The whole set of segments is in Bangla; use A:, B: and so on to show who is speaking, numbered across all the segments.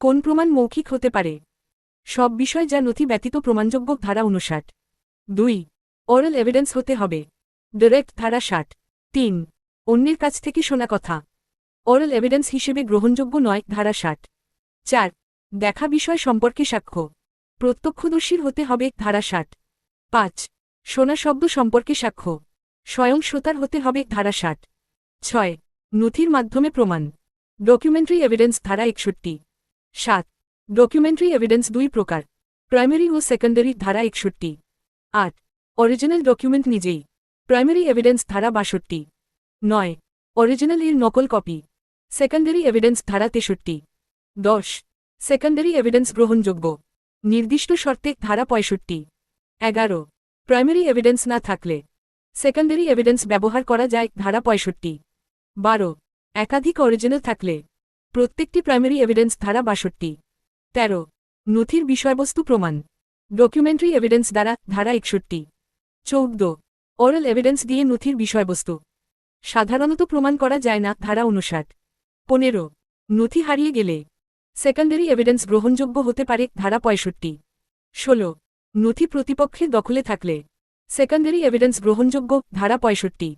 A: কোন প্রমাণ মৌখিক হতে পারে? সব বিষয় যা নথি ব্যতীত প্রমাণযোগ্য ধারা উনষাট দুই ওরাল এভিডেন্স হতে হবে। ডিরেক্ট ধারা ষাট। তিন, অন্যের কাছ থেকে শোনা কথা। ওরাল এভিডেন্স হিসেবে গ্রহণযোগ্য নয়, ধারা ষাট। চার, দেখা বিষয় সম্পর্কে সাক্ষ্য। প্রত্যক্ষদর্শীর হতে হবে ধারা ষাট। পাঁচ, শোনা শব্দ সম্পর্কে সাক্ষ্য। স্বয়ং শ্রোতার হতে হবে ধারা ষাট। ছয়, নথির মাধ্যমে প্রমাণ। ডকুমেন্টারি এভিডেন্স ধারা একষট্টি। সাত। ডকুমেন্টারি এভিডেন্স দুই প্রকার। প্রাইমারি ও সেকেন্ডারি ধারা একষট্টি। আট। অরিজিনাল ডকুমেন্ট নিজেই। প্রাইমারি এভিডেন্স ধারা বাষট্টি। নয়। অরিজিনাল এর নকল কপি সেকেন্ডারি এভিডেন্স ধারা তেষট্টি। দশ। সেকেন্ডারি এভিডেন্স গ্রহণযোগ্য। নির্দিষ্ট শর্তে ধারা পঁয়ষট্টি। এগারো। প্রাইমারি এভিডেন্স না থাকলে। সেকেন্ডারি এভিডেন্স ব্যবহার করা যায় ধারা পঁয়ষট্টি। বারো। একাধিক অরিজিনাল থাকলে। প্রত্যেকটি প্রাইমারি এভিডেন্স ধারা বাষট্টি। তেরো। নথির বিষয়বস্তু প্রমাণ। ডকুমেন্টারি এভিডেন্স দ্বারা ধারা একষট্টি। চৌদ্দ। ওরাল এভিডেন্স দিয়ে নথির বিষয়বস্তু। সাধারণত প্রমাণ করা যায় না, ধারা উনষাট। পনেরো। নথি হারিয়ে গেলে। সেকেন্ডারি এভিডেন্স গ্রহণযোগ্য হতে পারে, ধারা পঁয়ষট্টি। ষোলো। নথি প্রতিপক্ষের দখলে থাকলে। সেকেন্ডারি এভিডেন্স গ্রহণযোগ্য, ধারা পঁয়ষট্টি।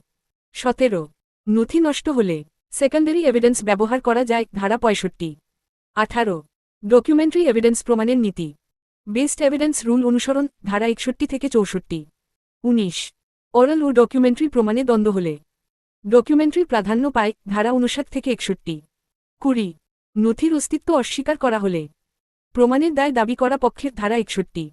A: সতেরো। নথি নষ্ট হলে। সেকেন্ডারি এভিডেন্স ব্যবহার করা যায়, ধারা পঁয়ষট্টি। আঠারো। ডকুমেন্টারি এভিডেন্স প্রমাণের নীতি। বেস্ট এভিডেন্স রুল অনুসরণ, ধারা একষট্টি থেকে চৌষট্টি। উনিশ। ওরাল ও ডকুমেন্টারি প্রমাণে দ্বন্দ্ব হলে। ডকুমেন্টারি প্রাধান্য পায়, ধারা উনষাট থেকে একষট্টি। কুড়ি। নথির অস্তিত্ব অস্বীকার করা হলে। প্রমাণের দায় দাবি করা পক্ষের, ধারা একষট্টি।